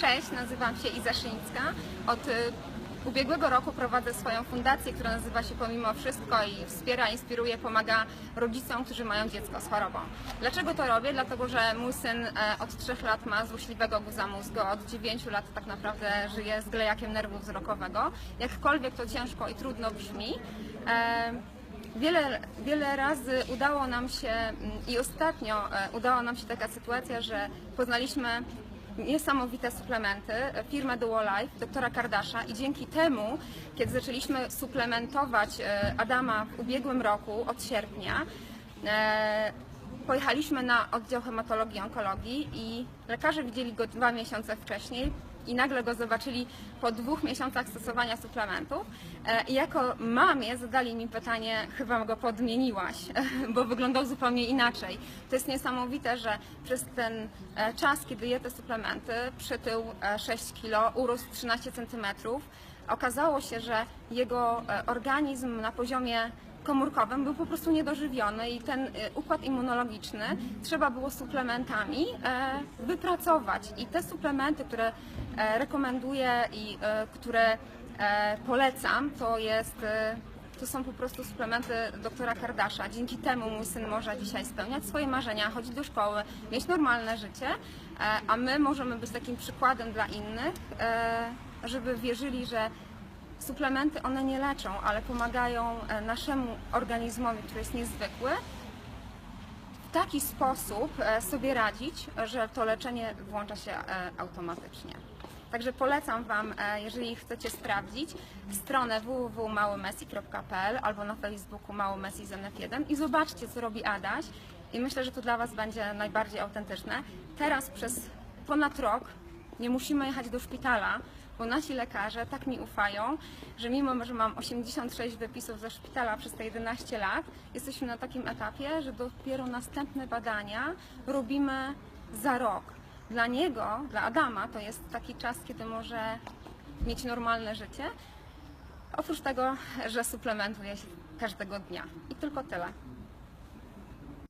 Cześć, nazywam się Iza Szyńska. Od y, ubiegłego roku prowadzę swoją fundację, która nazywa się Pomimo Wszystko i wspiera, inspiruje, pomaga rodzicom, którzy mają dziecko z chorobą. Dlaczego to robię? Dlatego, że mój syn e, od 3 lat ma złośliwego guza mózgu, od 9 lat tak naprawdę żyje z glejakiem nerwu wzrokowego. Jakkolwiek to ciężko i trudno brzmi, e, Wiele, wiele razy udało nam się mm, i ostatnio e, udała nam się taka sytuacja, że poznaliśmy niesamowite suplementy, firmę Duolife, doktora Kardasza i dzięki temu, kiedy zaczęliśmy suplementować e, Adama w ubiegłym roku od sierpnia, e, pojechaliśmy na oddział hematologii onkologii i lekarze widzieli go dwa miesiące wcześniej i nagle go zobaczyli po dwóch miesiącach stosowania suplementów. E, I jako mamie zadali mi pytanie, chyba go podmieniłaś, bo wyglądał zupełnie inaczej. To jest niesamowite, że przez ten e, czas, kiedy je te suplementy, przytył e, 6 kg, urósł 13 cm. Okazało się, że jego e, organizm na poziomie komórkowym był po prostu niedożywiony i ten y, układ immunologiczny trzeba było suplementami e, wypracować. I te suplementy, które e, rekomenduję i e, które polecam, to jest to są po prostu suplementy doktora Kardasza. Dzięki temu mój syn może dzisiaj spełniać swoje marzenia, chodzić do szkoły, mieć normalne życie, a my możemy być takim przykładem dla innych, żeby wierzyli, że suplementy one nie leczą, ale pomagają e, naszemu organizmowi, który jest niezwykły, w taki sposób e, sobie radzić, że to leczenie włącza się e, automatycznie. Także polecam Wam, jeżeli chcecie sprawdzić, stronę www.małymessi.pl albo na Facebooku Mały Messi z NF1 i zobaczcie, co robi Adaś. I myślę, że to dla Was będzie najbardziej autentyczne. Teraz przez ponad rok nie musimy jechać do szpitala, bo nasi lekarze tak mi ufają, że mimo, że mam 86 wypisów ze szpitala przez te 11 lat, jesteśmy na takim etapie, że dopiero następne badania robimy za rok. Dla niego, dla Adama, to jest taki czas, kiedy może mieć normalne życie. Oprócz tego, że suplementuje się każdego dnia. I tylko tyle.